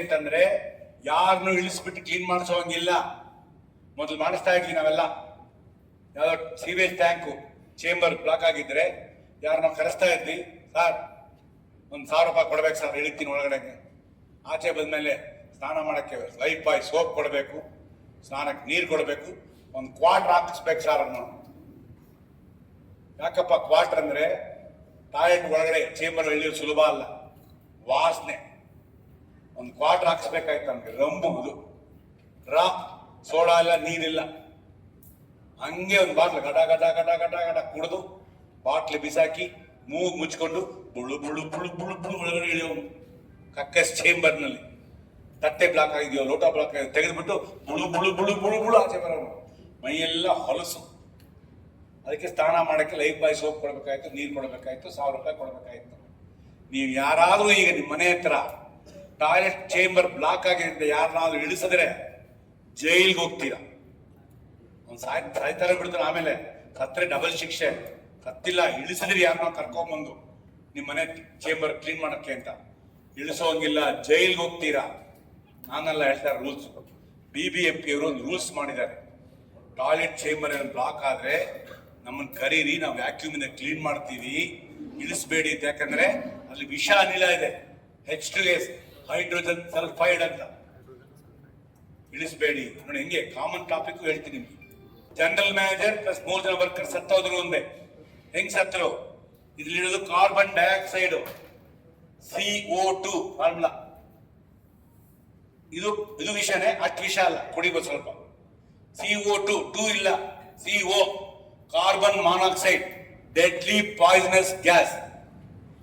ಅಂತಂದ್ರೆ ಯಾರನ್ನು ಇಳಿಸ್ಬಿಟ್ಟು ಕ್ಲೀನ್ ಮಾಡಿಸೋಂಗಿಲ್ಲ ಮೊದಲು ಮಾಡಿಸ್ತಾ ಇದ್ವಿ ನಾವೆಲ್ಲ. ಯಾವ್ದೋ ಸೀವೇಜ್ ಟ್ಯಾಂಕು ಚೇಂಬರ್ ಬ್ಲಾಕ್ ಆಗಿದ್ರೆ ಯಾರನ್ನ ಕರೆಸ್ತಾ ಇದ್ವಿ, ಸರ್, ಒಂದು ಸಾವಿರ ರೂಪಾಯಿ ಕೊಡ್ಬೇಕು ಸರ್ ಇಳಿತೀನಿ ಒಳಗಡೆ ಆಚೆ ಬಂದ್ಮೇಲೆ ಸ್ನಾನ ಮಾಡಕ್ಕೆ ಬಾಯ್ ಸೋಪ್ ಕೊಡಬೇಕು, ಸ್ನಾನಕ್ಕೆ ನೀರು ಕೊಡಬೇಕು, ಒಂದು ಕ್ವಾಟ್ರ್ ಹಾಕಿಸ್ಬೇಕು ಸರ್ ಅನ್ನೋ ಯಾಕಪ್ಪ ಕ್ವಾಟ್ರ್ ಅಂದ್ರೆ ಟಾಯ್ಲೆಟ್ ಒಳಗಡೆ ಚೇಂಬರ್ ಇಳಿಯೋದು ಸುಲಭ ಅಲ್ಲ. ವಾಸನೆ. ಒಂದು ಕ್ವಾಟ್ರ್ ಹಾಕ್ಸ್ಬೇಕಾಯ್ತು ನಮ್ಗೆ. ರಂಬುವುದು ರಾ ಸೋಡಾ ಇಲ್ಲ ನೀರಿಲ್ಲ. ಹಂಗೆ ಒಂದು ಬಾಟ್ಲ್ ಗಡ ಗಡ ಗಡ ಗಟ ಗಟ ಕುಡಿದು ಬಾಟ್ಲಿ ಬಿಸಾಕಿ ಮೂಗು ಮುಚ್ಕೊಂಡು ಬುಳು ಬುಳು ಬುಳು ಬುಳು ಬುಳು ಒಳಗಡೆ ಇಳಿಯೋನು. ಕಕ್ಕಸ್ ಚೇಂಬರ್ನಲ್ಲಿ ತಟ್ಟೆ ಬ್ಲಾಕ್ ಆಗಿದೆಯೋ ಲೋಟ ಬ್ಲಾಕ್ ಆಗಿದೆಯೋ, ತೆಗೆದುಬಿಟ್ಟು ಬುಳು ಬುಳು ಬುಳು ಬುಳು ಬುಳು ಆಚೆ ಬರೋನು. ಮೈಯೆಲ್ಲ ಹೊಲಸು. ಅದಕ್ಕೆ ಸ್ನಾನ ಮಾಡಕ್ಕೆ ಲೈಫ್ ಬಾಯ್ ಸೋಪ್ ಕೊಡಬೇಕಾಯ್ತು, ನೀರು ಕೊಡಬೇಕಾಯ್ತು, ಸಾವಿರ ರೂಪಾಯಿ ಕೊಡಬೇಕಾಯ್ತು. ನೀವು ಯಾರಾದರೂ ಈಗ ನಿಮ್ಮ ಮನೆ ಹತ್ರ ಟಾಯ್ಲೆಟ್ ಚೇಂಬರ್ ಬ್ಲಾಕ್ ಆಗಿದ್ದರಿಂದ ಯಾರನ್ನಾದ್ರೂ ಇಳಿಸಿದ್ರೆ ಜೈಲ್ಗೆ ಹೋಗ್ತೀರಾ? ಅವ್ನು ಸಾಯ್ ಸಾಯ್ತಾರೆ ಬಿಡ್ತಾರೆ ಆಮೇಲೆ. ಕತ್ತರೆ ಡಬಲ್ ಶಿಕ್ಷೆ. ಕತ್ತಿಲ್ಲ ಇಳಿಸಿದ್ರಿ ಯಾರನ್ನ ಕರ್ಕೊಂಬಂದು ನಿಮ್ಮ ಮನೆ ಚೇಂಬರ್ ಕ್ಲೀನ್ ಮಾಡೋಕ್ಕೆ ಅಂತ. ಇಳಿಸೋಂಗಿಲ್ಲ ಜೈಲ್ಗೆ ಹೋಗ್ತೀರಾ? ನಾನೆಲ್ಲ ಹೇಳ್ತಾರೆ rules B B M P ಅವರು ಒಂದು ರೂಲ್ಸ್ ಮಾಡಿದ್ದಾರೆ. ಟಾಯ್ಲೆಟ್ ಚೇಂಬರ್ ಬ್ಲಾಕ್ ಆದರೆ ನಮ್ಮನ್ನು ಕರೀರಿ, ನಾವು ವ್ಯಾಕ್ಯೂಮ್ ಇಂದ ಕ್ಲೀನ್ ಮಾಡ್ತೀವಿ. ಇಳಿಸ್ಬೇಡಿ ಯಾಕಂದ್ರೆ ಅಲ್ಲಿ ವಿಷ ಅನಿಲ ಇದೆ. H two S hydrogen sulphide ಅಂತ. ಇಳಿಸಬೇಡಿ. ನೋಡಿ ಹೆಂಗೆ ಕಾಮನ್ ಟಾಪಿಕ್ ಹೇಳ್ತೀನಿ ಜನರಲ್ ಮ್ಯಾನೇಜರ್ ಪ್ಲಸ್ ಮೂರು ಜನ ವರ್ಕರ್ ಸತ್ತೋದ್ರು ಒಂದೇ. ಹೆಂಗ್ ಸತ್ತರು? ಇದ್ರಲ್ಲಿರೋದು carbon dioxide C O two formula ಇದು ಇದು ವಿಷಯನೇ, ಅಷ್ಟು ವಿಷಯ ಅಲ್ಲ. ಕುಡಿಬೋದು ಸ್ವಲ್ಪ. ಸಿ ಓ ಟು ಟೂ ಇಲ್ಲ. C O carbon monoxide deadly poisonous gas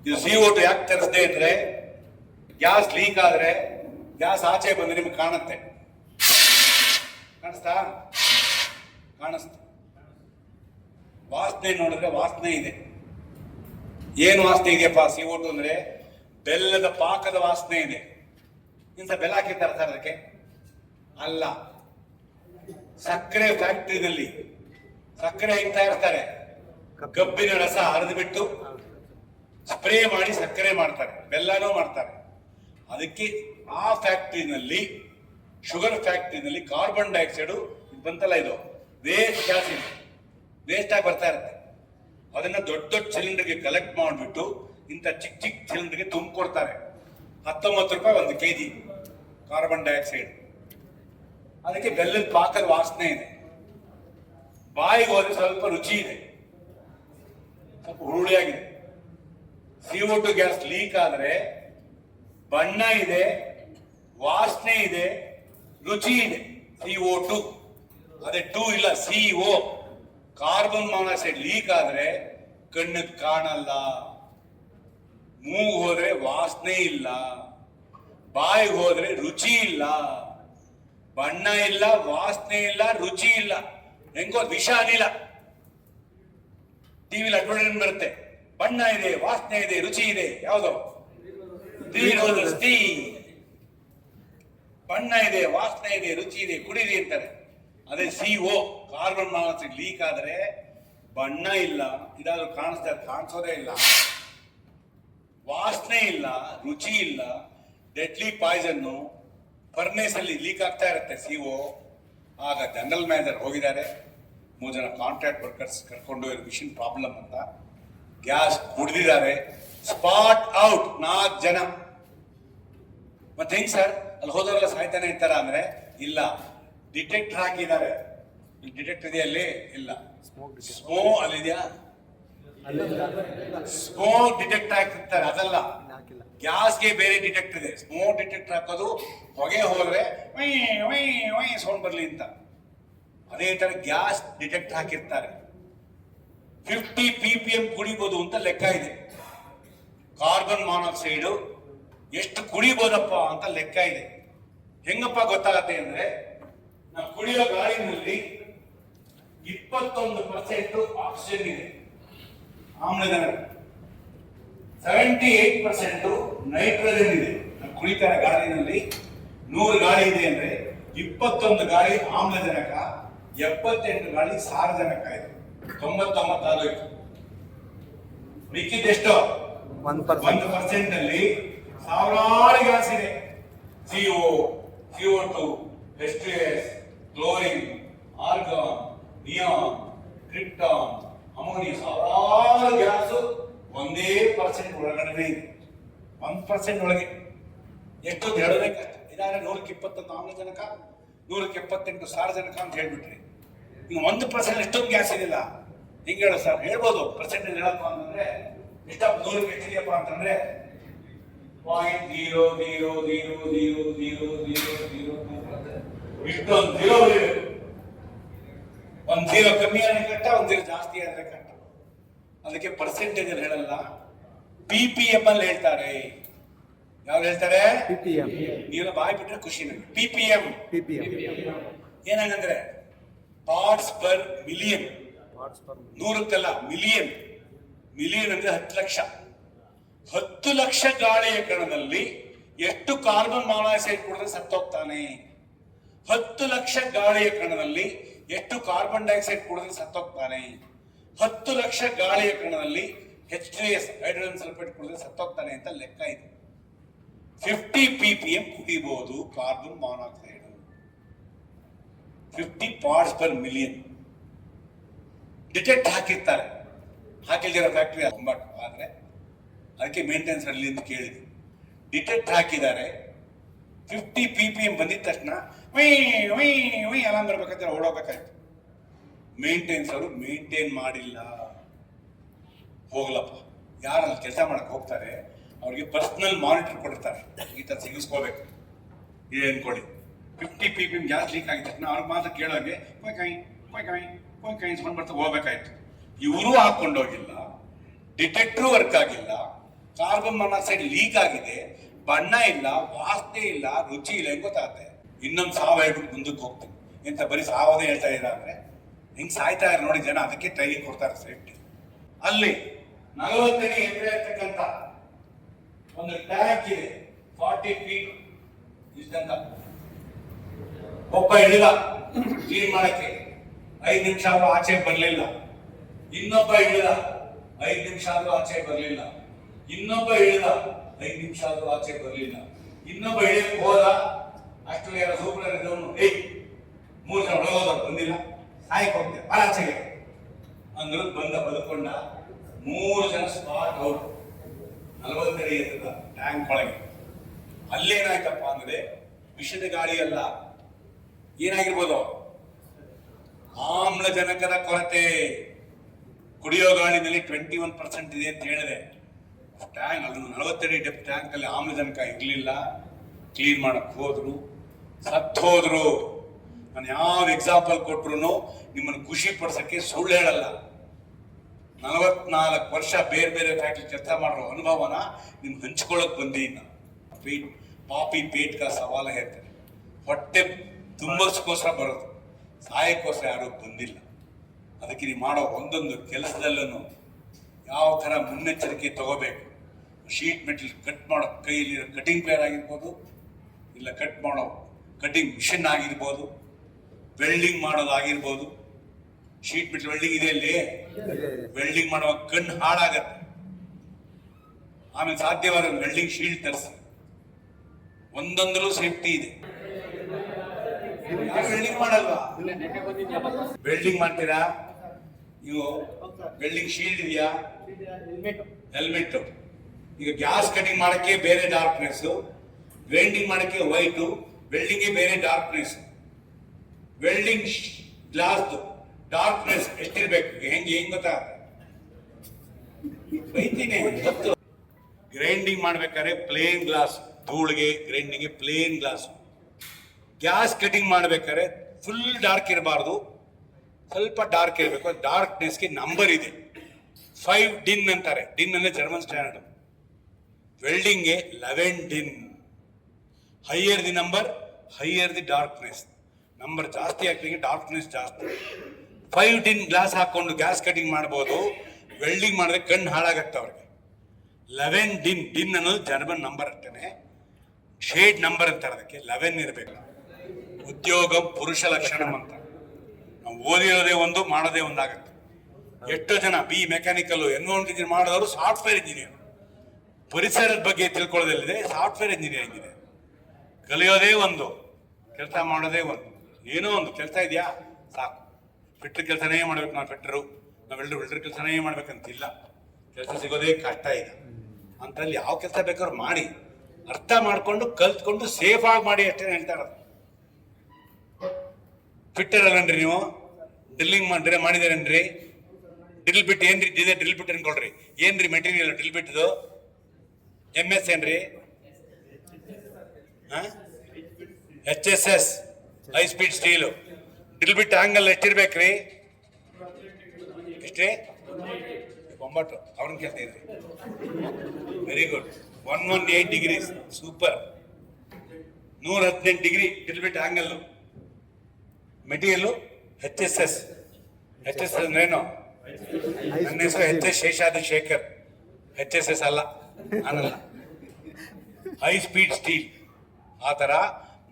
ಇದು ಸಿ ಓ ಟು ಯಾಕೆ ತರಿಸದೆ ಅಂದ್ರೆ ಗ್ಯಾಸ್ ಲೀಕ್ ಆದ್ರೆ ಗ್ಯಾಸ್ ಆಚೆ ಬಂದು ನಿಮ್ಗೆ ಕಾಣುತ್ತೆ. ಕಾಣಿಸ್ತಾ? ಕಾಣಿಸ್ತು. ವಾಸನೆ ನೋಡಿದ್ರೆ ವಾಸನೆ ಇದೆ. ಏನು ವಾಸನೆ ಇದೆಯಪ್ಪ? ಸಿ ಓ ಟು ಅಂದ್ರೆ ಬೆಲ್ಲದ ಪಾಕದ ವಾಸನೆ ಇದೆ. ಇಂಥ ಬೆಲ್ಲ ಹಾಕಿರ್ತಾರೆ ಸರ್ ಅದಕ್ಕೆ? ಅಲ್ಲ. ಸಕ್ಕರೆ ಫ್ಯಾಕ್ಟ್ರಿನಲ್ಲಿ ಸಕ್ಕರೆ ಹೆಂಗ್ ಇರ್ತಾರೆ. ಕಬ್ಬಿನ ರಸ ಹರಿದು ಬಿಟ್ಟು ಸ್ಪ್ರೇ ಮಾಡಿ ಸಕ್ಕರೆ ಮಾಡ್ತಾರೆ. ಬೆಲ್ಲನೂ ಮಾಡ್ತಾರೆ. ಅದಕ್ಕೆ ಆ ಫ್ಯಾಕ್ಟ್ರಿನಲ್ಲಿ, ಶುಗರ್ ಫ್ಯಾಕ್ಟ್ರಿನಲ್ಲಿ ಕಾರ್ಬನ್ ಡೈಆಕ್ಸೈಡು ಬಂತಲ್ಲ ಇದು ವೇಸ್ಟ್ ಇದೆ. ವೇಸ್ಟ್ ಆಗಿ ಬರ್ತಾ ಇರುತ್ತೆ. ಅದನ್ನ ದೊಡ್ಡ ದೊಡ್ಡ ಸಿಲಿಂಡರ್ಗೆ ಕಲೆಕ್ಟ್ ಮಾಡಿಬಿಟ್ಟು ಇಂಥ ಚಿಕ್ಕ ಚಿಕ್ಕ ಸಿಲಿಂಡರ್ಗೆ ತುಂಬಿಕೊಡ್ತಾರೆ. ಹತ್ತೊಂಬತ್ತು ರೂಪಾಯಿ ಒಂದು ಕೆ ಜಿ ಕಾರ್ಬನ್ ಡೈಆಕ್ಸೈಡ್. ಅದಕ್ಕೆ ಬೆಲ್ಲದ ಪಾಕದ ವಾಸನೆ ಇದೆ. ಬಾಯಿಗೆ ಹೋದ್ರೆ ಸ್ವಲ್ಪ ರುಚಿ ಇದೆ. ಸ್ವಲ್ಪ ಹುರುಳಿಯಾಗಿದೆ. C O two gas leak ಆದ್ರೆ ಬಣ್ಣ ಇದೆ, ವಾಸನೆ ಇದೆ, ರುಚಿ ಇದೆ. ಸಿ ಓ ಟು ಅದೇ ಟೂ ಇಲ್ಲ C O carbon monoxide leak ಆದ್ರೆ ಕಣ್ಣಿಗೆ ಕಾಣಲ್ಲ. ಮೂಗು ಹೋದ್ರೆ ವಾಸನೆ ಇಲ್ಲ. ಬಾಯಿಗೆ ಹೋದ್ರೆ ರುಚಿ ಇಲ್ಲ. ಬಣ್ಣ ಇಲ್ಲ, ವಾಸನೆ ಇಲ್ಲ, ರುಚಿ ಇಲ್ಲ. ಹೆಂಗೋ ವಿಷ ಅನಿಲ. ಟಿವಿಲಿ ಅಡ್ವರ್ಟೈಸ್ಮೆಂಟ್ ಬರುತ್ತೆ. ಬಣ್ಣ ಇದೆ, ವಾಸನೆ ಇದೆ, ರುಚಿ ಇದೆ, ಯಾವುದು. ಸ್ಟೀ ಬಣ್ಣ ಇದೆ ವಾಸನೆ ಇದೆ ರುಚಿ ಇದೆ ಕುಡಿರಿ ಅಂತಾರೆ. ಅದೇ C O carbon monoxide leak ಆದ್ರೆ ಬಣ್ಣ ಇಲ್ಲ ಇದಾದ್ರೂ ಕಾಣಿಸ್ತಾ ಕಾಣಿಸೋದೇ ಇಲ್ಲ. ವಾಸನೆ ಇಲ್ಲ ರುಚಿ ಇಲ್ಲ ಡೆಡ್ಲಿ ಪಾಯ್ಸನ್ನು ಫರ್ನೇಸ್ ಅಲ್ಲಿ ಲೀಕ್ ಆಗ್ತಾ ಇರುತ್ತೆ ಸಿ ಓ ಆಗ ಜನರಲ್ ಮ್ಯಾನೇಜರ್ ಹೋಗಿದ್ದಾರೆ. ಮೂರು ಜನ ಕಾಂಟ್ರಾಕ್ಟ್ ವರ್ಕರ್ಸ್ ಕರ್ಕೊಂಡು ಮಿಷಿನ್ ಪ್ರಾಬ್ಲಮ್ ಅಂತ. ಗ್ಯಾಸ್ ಕುಡಿದಿದ್ದಾರೆ. ಸ್ಪಾಟ್ ಔಟ್ ನಾಲ್ಕು ಜನ. ಮತ್ತೆ ಹೆಂಗ್ ಸರ್ ಅಲ್ಲಿ ಹೋದವರೆಲ್ಲ ಸಾಯ್ತಾನೆ ಇರ್ತಾರ ಅಂದ್ರೆ? ಇಲ್ಲ. ಡಿಟೆಕ್ಟರ್ ಹಾಕಿದ್ದಾರೆ. ಡಿಟೆಕ್ಟರ್ ಇದೆಯಾ ಅಲ್ಲಿ? ಇಲ್ಲ. ಸ್ಮೋ ಅಲ್ಲಿದೆಯಾ? ಸ್ಮೋ ಡಿಟೆಕ್ಟ್ ಹಾಕಿರ್ತಾರೆ, ಅದಲ್ಲ. ಗ್ಯಾಸ್ಗೆ ಬೇರೆ ಡಿಟೆಕ್ಟರ್ ಇದೆ. ಸ್ಮೋ ಡಿಟೆಕ್ಟರ್ ಹಾಕೋದು, ಹೊಗೆ ಹೋದ್ರೆ ಸೌಂಡ್ ಬರ್ಲಿ ಅಂತ. ಅದೇ ತರ ಗ್ಯಾಸ್ ಡಿಟೆಕ್ಟರ್ ಹಾಕಿರ್ತಾರೆ. ಫಿಫ್ಟಿ ಪಿ ಪಿ ಎಂ ಕುಡಿಬೋದು ಅಂತ ಲೆಕ್ಕ ಇದೆ. ಕಾರ್ಬನ್ ಮಾನಾಕ್ಸೈಡ್ ಎಷ್ಟು ಕುಡಿಬೋದಪ್ಪ ಅಂತ ಲೆಕ್ಕ ಇದೆ. ಹೆಂಗಪ್ಪ ಗೊತ್ತಾಗತ್ತೆ ಅಂದ್ರೆ, ನಾವು ಕುಡಿಯೋ ಗಾಳಿನಲ್ಲಿ ಇಪ್ಪತ್ತೊಂದು ಪರ್ಸೆಂಟ್ ಆಕ್ಸಿಜನ್ ಇದೆ. ಆಮ್ಲಜನಕ. ಸೆವೆಂಟಿ ಏಟ್ ಪರ್ಸೆಂಟ್ ನೈಟ್ರೋಜನ್ ಇದೆ. ನಾವು ಕುಡಿತಾರ ಗಾಳಿನಲ್ಲಿ ನೂರು ಗಾಳಿ ಇದೆ ಅಂದ್ರೆ ಇಪ್ಪತ್ತೊಂದು ಗಾಳಿ ಆಮ್ಲಜನಕ, ಎಪ್ಪತ್ತೆಂಟು ಗಾಳಿ ಸಾರಜನಕ ಇದೆ. ತೊಂಬತ್ತೊಂಬತ್ತಾಗೋಯ್ತು ಮಿಕ್ಕಿದ್ದೆಷ್ಟೋ? ಒಂದು ಪರ್ಸೆಂಟ್ ಅಲ್ಲಿ ಸಾವಿರಾರು ಗ್ಯಾಸ್ ಇದೆ. CO, CO2, H2S, chlorine, argon, neon, krypton, ammonia ಸಾವಿರಾರು ಗ್ಯಾಸ್ ಒಂದೇ ಪರ್ಸೆಂಟ್ ಒಳಗಡೆ ಇದೆ. ಒಂದು ಪರ್ಸೆಂಟ್ ಒಳಗೆ. ಎಷ್ಟೊಂದು ಹೇಳೋದೇ ಕಷ್ಟ ಇದಾದ್ರೆ ನೂರಕ್ಕೆ ಇಪ್ಪತ್ತೊಂದು ಆಮ್ಲಜನಕ ನೂರಕ್ಕೆ ಎಪ್ಪತ್ತೆಂಟು ಸಾರಜನಕ ಅಂತ ಹೇಳ್ಬಿಟ್ರಿ. ಈಗ ಒಂದು ಪರ್ಸೆಂಟ್ ಎಷ್ಟೊಂದು ಗ್ಯಾಸ್ ಇದೆಯಲ್ಲ ಹಿಂಗೆ ಹೇಳೋ ಸರ್ ಹೇಳ್ಬೋದು. ಪರ್ಸೆಂಟೇಜ್ ಹೇಳಪ್ಪ ಅಂತಂದ್ರೆ ಎಷ್ಟಪ್ಪ ನೂರಕ್ಕೆ ಎಷ್ಟಿದೆಯಪ್ಪ ಅಂತಂದ್ರೆ point zero zero zero zero zero zero zero ಇಷ್ಟೊಂದು ಜೀರೋ ಒಂದ್ ಜೀರೋ ಕಮ್ಮಿ ಆದ್ರೆ ಕಟ್ಟ ಒಂದ್ ಜೀರೋ ಜಾಸ್ತಿ ಆದ್ರೆ ಕಟ್ಟ. ಅದಕ್ಕೆ ಪರ್ಸೆಂಟೇಜ್ ಅಲ್ಲಿ ಹೇಳಲ್ಲ. ಪಿ ಪಿ ಎಂ ಅಲ್ಲಿ ಹೇಳ್ತಾರೆ. ಯಾವ್ದು ಹೇಳ್ತಾರೆ? ನೀವೆಲ್ಲ ಬಾಯಿ ಬಿಟ್ರೆ ಖುಷಿ ನನಗೆ ಪಿ ಪಿ ಎಂ ಪಿಪಿಎಂ ಏನಾಗಂದ್ರೆ ಪಾರ್ಟ್ಸ್ ಪರ್ ಮಿಲಿಯನ್ ನೂರಕ್ಕಲ್ಲ ಮಿಲಿಯನ್ ಮಿಲಿಯನ್ ಅಂದ್ರೆ ಹತ್ತು ಲಕ್ಷ. ಹತ್ತು ಲಕ್ಷ ಗಾಳಿಯ ಕಣದಲ್ಲಿ ಎಷ್ಟು ಕಾರ್ಬನ್ ಮಾನಾಕ್ಸೈಡ್ ಕುಡಿದ್ರೆ ಸತ್ತೋಗ್ತಾನೆ? ಹತ್ತು ಲಕ್ಷ ಗಾಳಿಯ ಕಣದಲ್ಲಿ ಎಷ್ಟು ಕಾರ್ಬನ್ ಡೈಆಕ್ಸೈಡ್ ಕುಡಿದ್ರೆ ಸತ್ತೋಗ್ತಾನೆ? ಹತ್ತು ಲಕ್ಷ ಗಾಳಿಯ ಕಣದಲ್ಲಿ H D S hydrogen sulphate ಕುಡಿದ್ರೆ ಸತ್ತೋಗ್ತಾನೆ ಅಂತ ಲೆಕ್ಕ ಇದೆ. Fifty P P M ಕುಡಿಬಹುದು carbon monoxide. Fifty parts per million detect ಹಾಕಿರ್ತಾರೆ. ಹಾಕಿಲ್ದಿರೋ ಫ್ಯಾಕ್ಟ್ರಿ ಬಟ್ ಆದರೆ ಅದಕ್ಕೆ ಮೇಂಟೆನೆನ್ಸ್ ಅಲ್ಲಿ ಅಂತ ಕೇಳಿದ್ವಿ. ಡಿಟೆಕ್ಟ್ ಹಾಕಿದ್ದಾರೆ. ಫಿಫ್ಟಿ ಪಿ ಪಿ ಎಂ ಬಂದಿದ ತಕ್ಷಣ ವೈ ವೈ ವೈ ಅಲಾಮ್ ಬರ್ಬೇಕಾದ್ರೆ ಓಡೋಗ್ಬೇಕಾಯ್ತು. ಮೇಂಟೆನೆನ್ಸ್ ಅವರು ಮೇಂಟೈನ್ ಮಾಡಿಲ್ಲ. ಹೋಗ್ಲಪ್ಪ. ಯಾರು ಅಲ್ಲಿ ಕೆಲಸ ಮಾಡಕ್ಕೆ ಹೋಗ್ತಾರೆ, ಅವ್ರಿಗೆ ಪರ್ಸನಲ್ ಮಾನಿಟರ್ ಕೊಡ್ತಾರೆ ಈ ಥರ ಸಿಗಿಸ್ಕೋಬೇಕು ಇದೆ ಅನ್ಕೊಳ್ಳಿ. Fifty P P M gas leak ಆಗಿದ ತಕ್ಷಣ ಅವ್ರಿಗೆ ಮಾತ್ರ ಕೇಳೋಗೆ ಕೊಯ್ ಕಾಯಿ ಕೊಯ್ ಕಾಯಿ ಕೊಯ್ ಕೈ ಅನ್ಸ್ಕೊಂಡು ಬರ್ತಾ ಹೋಗ್ಬೇಕಾಯ್ತು. ಇವರು ಹಾಕೊಂಡೋಗಿಲ್ಲ, ಡಿಟೆಕ್ಟರ್ ವರ್ಕ್ ಆಗಿಲ್ಲ, ಕಾರ್ಬನ್ ಮೊನಾಕ್ಸೈಡ್ ಲೀಕ್ ಆಗಿದೆ, ಬಣ್ಣ ಇಲ್ಲ, ವಾಸನೆ ಇಲ್ಲ, ರುಚಿ ಇಲ್ಲ, ಹೆಂಗ್ ಗೊತ್ತಾಗುತ್ತೆ? ಇನ್ನೊಂದು ಸಾವ ಹೇಳ್ಬಿಟ್ಟು ಮುಂದಕ್ಕೆ ಹೋಗ್ತೀನಿ. ಎಂತ ಬರೀ ಸಾವದೇ ಹೇಳ್ತಾ ಇದ್ದಾರೆ ಅಂದ್ರೆ, ಹಿಂಗ್ ಸಾಯ್ತಾ ಇರೋ ನೋಡಿ ಜನ, ಅದಕ್ಕೆ ಟ್ರೈನಿಂಗ್ ಕೊಡ್ತಾರೆ ಸೇಫ್ಟಿ ಅಲ್ಲಿ ನಲವತ್ತನೇ ಎಕರೆ ಇರ್ತಕ್ಕಂಥ ಒಂದು ಟ್ಯಾಂಕ್ ಇದೆ ಫಾರ್ಟಿ ಫೀಟ್ ಇಷ್ಟಂತ ಒಬ್ಬ ಹಿಡಿದ ಕ್ಲೀನ್ ಮಾಡಕ್ಕೆ. ಐದು ನಿಮಿಷ ಆಚೆ ಬರಲಿಲ್ಲ. ಇನ್ನೊಬ್ಬ ಇಳಿದ ಐದು ನಿಮಿಷ ಆದ್ರೂ ಆಚೆ ಬರಲಿಲ್ಲ. ಇನ್ನೊಬ್ಬ ಇಳಿದ ಐದು ನಿಮಿಷ ಆದ್ರೂ ಆಚೆ ಬರಲಿಲ್ಲ. ಇನ್ನೊಬ್ಬ ಇಳಿಯಕ್ಕೆ ಹೋದ, ಅಷ್ಟೇ ಯಾರೋ ಸೂಪರ್ ಇದ್ದವನು, ಏಯ್, ಮೂರು ಜನ ಒಳಗೋದ ಬಂದಿಲ್ಲ. ಸಾಯಕ್ ಹೋಗ್ತೇವೆ ಬರ ಆಚೆಗೆ. ಅಂದ್ರು ಬಂದ, ಬದುಕೊಂಡ ಮೂರು ಜನ ಸ್ಪಾಟ್ ಔಟ್. ನಲವತ್ತಡಿ ಎತ್ತದ ಟ್ಯಾಂಕ್ ಒಳಗೆ. ಅಲ್ಲೇನಾಯ್ತಪ್ಪ ಅಂದ್ರೆ ವಿಷದ ಗಾಳಿ ಅಲ್ಲ, ಏನಾಗಿರ್ಬೋದು? ಆಮ್ಲಜನಕದ ಕೊರತೆ. ಕುಡಿಯೋ ಗಾಳಿನಲ್ಲಿ ಟ್ವೆಂಟಿ ಒನ್ ಪರ್ಸೆಂಟ್ ಇದೆ ಅಂತ ಹೇಳಿದೆ ಟ್ಯಾಂಕ್ ಅದು ನಲವತ್ತಡಿ ಡೆಪ್ ಟ್ಯಾಂಕ್ ಅಲ್ಲಿ ಆಮ್ಲಜನಕ ಇರಲಿಲ್ಲ. ಕ್ಲೀನ್ ಮಾಡಕ್ ಹೋದ್ರು ಸತ್ತು ಹೋದ್ರು. ನಾನು ಯಾವ ಎಕ್ಸಾಂಪಲ್ ಕೊಟ್ರು ನಿಮ್ಮನ್ನು ಖುಷಿ ಪಡ್ಸಕ್ಕೆ ಸುಳ್ಳು ಹೇಳಲ್ಲ. ನಲವತ್ನಾಲ್ಕು ವರ್ಷ ಬೇರೆ ಬೇರೆ ಫ್ಯಾಕ್ಟ್ರಿ ಕೆಲಸ ಮಾಡಿರೋ ಅನುಭವನ ನಿಮ್ಗೆ ಹಂಚ್ಕೊಳ್ಳೋಕೆ ನಾನು ಪೇಟ್ ಪಾಪಿ ಪೇಟ್ಗ ಸವಾಲ ಹೇಳ್ತಾರೆ ಹೊಟ್ಟೆ ತುಂಬಸ್ಕೋಸ್ಕರ ಬರೋದು. ಸಹಾಯಕ್ಕೋಸ್ಕರ ಯಾರೂ ಬಂದಿಲ್ಲ. ಅದಕ್ಕೆ ನೀವು ಮಾಡೋ ಒಂದೊಂದು ಕೆಲಸದಲ್ಲೂ ಯಾವ ಥರ ಮುನ್ನೆಚ್ಚರಿಕೆ ತಗೋಬೇಕು? ಶೀಟ್ ಮೆಟಲ್ ಕಟ್ ಮಾಡೋ ಕೈಯಲ್ಲಿ ಕಟಿಂಗ್ ಪ್ಲೇರ್ ಆಗಿರ್ಬೋದು, ಇಲ್ಲ ಕಟ್ ಮಾಡೋ ಕಟಿಂಗ್ ಮಿಷಿನ್ ಆಗಿರ್ಬೋದು, ವೆಲ್ಡಿಂಗ್ ಮಾಡೋದಾಗಿರ್ಬೋದು ಶೀಟ್ ಮೆಟಲ್ ವೆಲ್ಡಿಂಗ್ ಇದೆ ಅಲ್ಲಿ? ವೆಲ್ಡಿಂಗ್ ಮಾಡುವಾಗ ಕಣ್ಣು ಹಾಳಾಗತ್ತೆ. ಆಮೇಲೆ ಸಾಧ್ಯವಾದ ವೆಲ್ಡಿಂಗ್ ಶೀಲ್ಡ್ ತರಿಸಿ. ಒಂದೊಂದರಲ್ಲೂ ಸೇಫ್ಟಿ ಇದೆ. ವೆಲ್ಡಿಂಗ್ ಮಾಡಲ್ವಾ? ವೆಲ್ಡಿಂಗ್ ಮಾಡ್ತೀರಾ? ನೀವು ವೆಲ್ಡಿಂಗ್ ಶೀಲ್ಡ್ ಇದೆಯಾ? ಹೆಲ್ಮೆಟ್ ಈಗ ಗ್ಯಾಸ್ ಕಟಿಂಗ್ ಮಾಡಕ್ಕೆ ಬೇರೆ ಡಾರ್ಕ್ನೆಸ್ ವೆಲ್ಡಿಂಗ್ ಮಾಡಕ್ಕೆ ವೈಟು ವೆಲ್ಡಿಂಗ್ಗೆ ಬೇರೆ ಡಾರ್ಕ್ನೆಸ್ ವೆಲ್ಡಿಂಗ್ ಗ್ಲಾಸ್ ಡಾರ್ಕ್ನೆಸ್ ಎಷ್ಟಿರ್ಬೇಕು? ಹೆಂಗೆ, ಹೆಂಗ್ ಗೊತ್ತಾ ಬೈತೀನಿ ಗ್ರೈಂಡಿಂಗ್ ಮಾಡ್ಬೇಕಾದ್ರೆ ಪ್ಲೇನ್ ಗ್ಲಾಸ್ ಧೂಳಿಗೆ ಗ್ರೈಂಡಿಂಗ್ಗೆ ಪ್ಲೇನ್ ಗ್ಲಾಸ್ ಗ್ಯಾಸ್ ಕಟಿಂಗ್ ಮಾಡ್ಬೇಕಾದ್ರೆ ಫುಲ್ ಡಾರ್ಕ್ ಇರಬಾರ್ದು. ಸ್ವಲ್ಪ ಡಾರ್ಕ್ ಇರಬೇಕು. ಡಾರ್ಕ್ನೆಸ್ಗೆ ನಂಬರ್ ಇದೆ. ಫೈವ್ ಡಿನ್ ಅಂತಾರೆ. ಡಿನ್ ಅಂದರೆ German standard ವೆಲ್ಡಿಂಗ್ಗೆ eleven DIN higher the number higher the darkness number ಜಾಸ್ತಿ ಹಾಕ್ಲಿಕ್ಕೆ ಡಾರ್ಕ್ನೆಸ್ ಜಾಸ್ತಿ. ಫೈವ್ ಡಿನ್ ಗ್ಲಾಸ್ ಹಾಕೊಂಡು ಗ್ಯಾಸ್ ಕಟಿಂಗ್ ಮಾಡ್ಬೋದು. ವೆಲ್ಡಿಂಗ್ ಮಾಡಿದ್ರೆ ಕಣ್ಣು ಹಾಳಾಗತ್ತೆ ಅವ್ರಿಗೆ. ಲೆವೆನ್ ಡಿನ್ ಡಿನ್ ಅನ್ನೋದು ಜರ್ಮನ್ ನಂಬರ್ ಅಂತಾನೆ. ಶೇಡ್ ನಂಬರ್ ಅಂತಾರೆ ಅದಕ್ಕೆ. ಲೆವೆನ್ ಇರಬೇಕು. ಉದ್ಯೋಗ ಪುರುಷ ಲಕ್ಷಣ ಅಂತ. ಓದಿರೋದೇ ಒಂದು, ಮಾಡೋದೇ ಒಂದಾಗುತ್ತೆ. ಎಷ್ಟೋ ಜನ ಬಿ ಮೆಕ್ಯಾನಿಕಲ್ ಎನ್ವೈರ್ಮೆಂಟ್ ಇಂಜಿನಿಯರ್ ಮಾಡಿದವರು ಸಾಫ್ಟ್ವೇರ್ ಇಂಜಿನಿಯರ್ ಪರಿಸರದ ಬಗ್ಗೆ ತಿಳ್ಕೊಳ್ಳೋದಿಲ್ಲದೆ, ಸಾಫ್ಟ್ವೇರ್ ಇಂಜಿನಿಯರಿಂಗ್ ಇದೆ ಕಲಿಯೋದೇ ಒಂದು, ಕೆಲಸ ಮಾಡೋದೇ ಒಂದು. ಏನೋ ಒಂದು ಕೆಲಸ ಇದೆಯಾ? ಸಾಕು. ಫಿಟ್ರ್ ಕೆಲಸನೇ ಮಾಡ್ಬೇಕು ನಾವು ಫಿಟ್ರು. ನಾವೆಲ್ಲರೂ ಫಿಲ್ಟರ್ ಕೆಲಸನೇ ಮಾಡ್ಬೇಕಂತಿಲ್ಲ. ಕೆಲಸ ಸಿಗೋದೇ ಕಷ್ಟ ಇದೆ. ಅಂತಲ್ಲಿ ಯಾವ ಕೆಲಸ ಬೇಕಾದ್ರೂ ಮಾಡಿ, ಅರ್ಥ ಮಾಡಿಕೊಂಡು, ಕಲ್ತ್ಕೊಂಡು ಸೇಫ್ ಆಗಿ ಮಾಡಿ ಅಷ್ಟೇ ಹೇಳ್ತಾ ಇರೋದು. ಫಿಟ್ಟರ್ ಇರಲ್ಲನ್ರಿ ನೀವು? ಡ್ರಿಲ್ಲಿಂಗ್ ಮಾಡಿದ್ರೆ ಮಾಡಿದಾರೇನ್ರಿ? ಡ್ರಿಲ್ ಬಿಟ್ ಏನ್ರಿ? ಇದೆ ಡ್ರಿಲ್ ಬಿಟ್ ಅನ್ಕೊಳ್ರಿ ಏನ್ರಿ ಮೆಟೀರಿಯಲ್ ಡ್ರಿಲ್ ಬಿಟ್ದು ಎಂ ಎಸ್ ಏನ್ರಿ? H S S high speed steel drill bit angle ಎಷ್ಟಿರ್ಬೇಕ್ರಿ ಎಷ್ಟೇ ಒಂಬತ್ತು. ಅವ್ರನ್ನ ಕೇಳ್ತಿದ್ರಿ very good one one eight degree super ನೂರ ಹದಿನೆಂಟು degree drill bit angle material H S S H S ಅಂದ್ರೇನು ನನ್ನ ಹೆಸರು H S Seshadri Shekhar. H S S ಅಲ್ಲ, ನಾನಲ್ಲ. ಹೈ ಸ್ಪೀಡ್ ಸ್ಟೀಲ್ ಆ ಥರ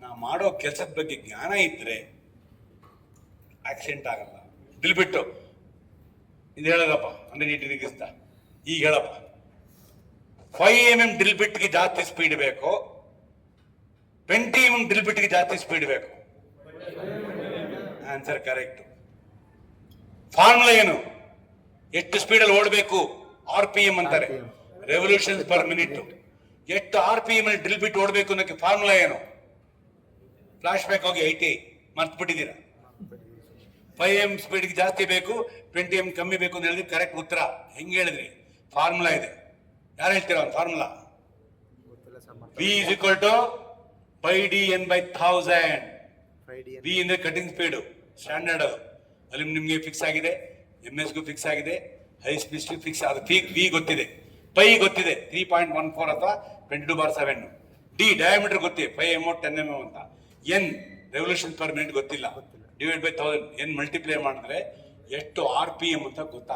ನಾ ಮಾಡೋ ಕೆಲಸದ ಬಗ್ಗೆ ಜ್ಞಾನ ಇದ್ದರೆ ಆಕ್ಸಿಡೆಂಟ್ ಆಗಲ್ಲ. ಬಿಟ್ಟು. ಇದು ಹೇಳೋದಪ್ಪ, ಅಂದರೆ ನೀಟ್ ನಿಗಿಸ್ತ ಈಗ ಹೇಳಪ್ಪ. ಫೈವ್ ಎಂ ಎಂ ಡ್ರಿಲ್ ಬಿಟ್ಗೆ ಜಾಸ್ತಿ ಸ್ಪೀಡ್ ಬೇಕು. ಟ್ವೆಂಟಿ ಎಂ ಎಂ ಡ್ರಿಲ್ ಬಿಟ್ಗೆ ಜಾಸ್ತಿ ಸ್ಪೀಡ್ ಬೇಕು. ಆನ್ಸರ್ ಕರೆಕ್ಟ್ ಫಾರ್ಮುಲಾ ಏನು? ಎಷ್ಟು ಸ್ಪೀಡಲ್ಲಿ ಓಡಬೇಕು? ಆರ್ ಪಿ ಎಂ ಅಂತಾರೆ. ರೆವಲ್ಯೂಷನ್ ಪರ್ ಮಿನಿಟ್ ಎಷ್ಟು R P M drill bit ಓಡಬೇಕು ಅನ್ನೋಕ್ಕೆ ಫಾರ್ಮುಲಾ ಏನು? ಫ್ಲಾಶ್ ಬ್ಯಾಕ್ ಹೋಗಿ ಐಟಿ. ಮರ್ತು ಬಿಟ್ಟಿದ್ದೀರಾ ಫೈವ್ ಎಂ ಸ್ಪೀಡ್ಗೆ ಜಾಸ್ತಿ ಬೇಕು ಟ್ವೆಂಟಿ ಎಂ ಕಮ್ಮಿ ಬೇಕು ಅಂತ ಹೇಳಿದ್ರೆ ಕರೆಕ್ಟ್ ಉತ್ತರ. ಹೆಂಗೆ ಹೇಳಿದ್ರಿ? ಫಾರ್ಮುಲಾ ಇದೆ. ಯಾರು ಹೇಳ್ತೀರಾ ಒಂದು formula V is equal to pi D N by thousand V ಅಂದ್ರೆ ಕಟಿಂಗ್ ಸ್ಪೀಡು ಸ್ಟ್ಯಾಂಡರ್ಡ್ ಅಲ್ಯೂಮಿನಿಯಂಗೆ ಫಿಕ್ಸ್ ಆಗಿದೆ ಎಂ ಎಸ್ಗೂ ಫಿಕ್ಸ್ ಆಗಿದೆ ಹೈ ಸ್ಪೀಸ್ಗೂ ಫಿಕ್ಸ್ ಅದು ಪಿ ವಿ ಗೊತ್ತಿದೆ. ಪೈ ಗೊತ್ತಿದೆ ತ್ರೀ ಪಾಯಿಂಟ್ ಒನ್ ಫೋರ್ ಅಥವಾ twenty two bar seven D diameter ಗೊತ್ತಿದೆ five M ten M M ಅಂತ. ಎನ್ ರೆವಲ್ಯೂಷನ್ ಪರ್ ಮಿನಿಟ್ ಗೊತ್ತಿಲ್ಲ. Divide by thousand N multiply ಮಾಡಿದ್ರೆ, ಎಷ್ಟು ಆರ್ ಪಿ ಎಂ ಅಂತ ಗೊತ್ತಾಗ